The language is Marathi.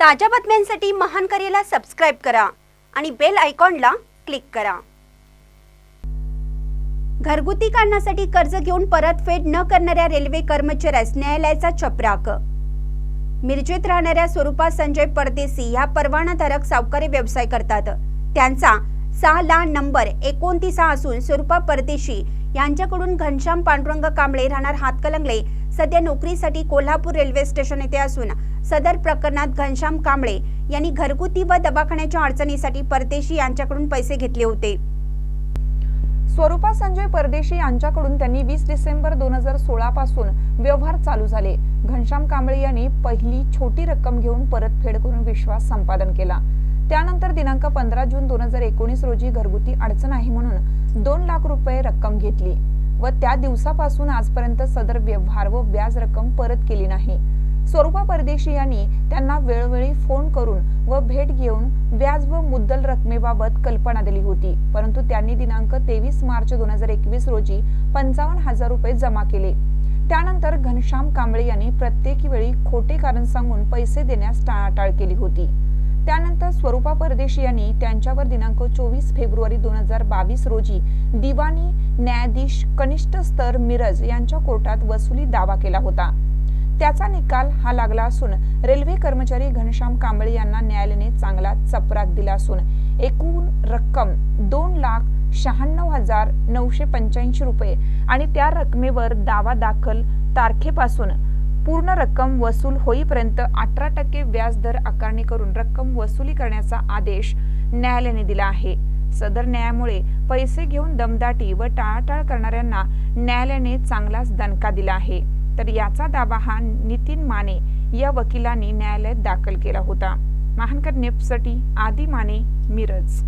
ताज्या बातम्यांसाठी महान करेला सबस्क्राईब करा आणि बेल आयकॉनला क्लिक करा. घरगुती कारणासाठी कर्ज घेऊन परतफेड न करणाऱ्या रेल्वे कर्मचाऱ्यास न्यायालयाचा चपराक मिरजेत राहणाऱ्या स्वरूपा संजय परदेसी ह्या परवानाधारक सावकारी व्यवसाय करतात. त्यांचा सहा ला नंबर एकोणतीस हा असून स्वरूपा परदेशी यांच्याकडून घनश्याम पांडुरंग कांबळे राहणार हातकलंगले. सध्या नोकरीसाठी कोल्हापूर रेल्वे स्टेशन येथे असून सदर प्रकरणात घनश्याम कांबळे यांनी घरगुती व दवाखान्याच्या अडचणीसाठी परदेशी यांच्याकडून पैसे घेतले होते. स्वरूपा संजय परदेशी यांच्याकडून त्यांनी वीस डिसेंबर दोन हजार सोळा पासून व्यवहार चालू झाले. घनश्याम कांबळे यांनी पहिली छोटी रक्कम घेऊन परतफेड करून विश्वास संपादन केला. त्यानंतर दिनांक पंधरा जून दोन हजार एकोणीस रोजी घरगुती अडचण आहे म्हणून दोन लाख रुपये रक्कम घेतली व त्या दिवसापासून आजपर्यंत सदर व्यवहार व व्याज रक्कम परत केली नाही. स्वरूपा परदेशी यांनी त्यांना वेळोवेळी फोन करून व भेट घेऊन व्याज व मुद्दल रकमेबाबत कल्पना दिली होती परंतु त्यांनी दिनांक तेवीस मार्च दोन हजार एकवीस रोजी पंचावन्न हजार रुपये जमा केले. त्यानंतर घनश्याम कांबळे यांनी प्रत्येक वेळी खोटे कारण सांगून पैसे देण्यास टाळाटाळ केली होती. स्वरूपा परदेशी यांनी त्यांच्यावर दिनांक चोवीस फेब्रुवारी दोन हजार बावीस रोजी दिवाणी न्यायाधीश कनिष्ठ स्तर मिरज यांच्या कोर्टात वसुली दावा केला होता. त्याचा निकाल हा लागला असून रेल्वे कर्मचारी घनश्याम कांबळे यांना न्यायालयाने चांगला चपराक दिला असून एकूण रक्कम दोन लाख शहाण्णव हजार नऊशे पंच्याऐंशी रुपये आणि त्या रकमेवर दावा दाखल तारखेपासून पूर्ण रक्कम वसूल होईपर्यंत अठरा टक्के व्याज दर आकारणी करून रक्कम वसुली करण्याचा आदेश न्यायालयाने दिला आहे. सदर न्यायामुळे पैसे घेऊन दमदाटी व टाळाटाळ करणाऱ्यांना न्यायालयाने चांगलाच दणका दिला आहे. तर याचा दावा हा नितीन माने या वकिलांनी न्यायालयात दाखल केला होता. महानकर नेपसाठी आदी माने मिरज.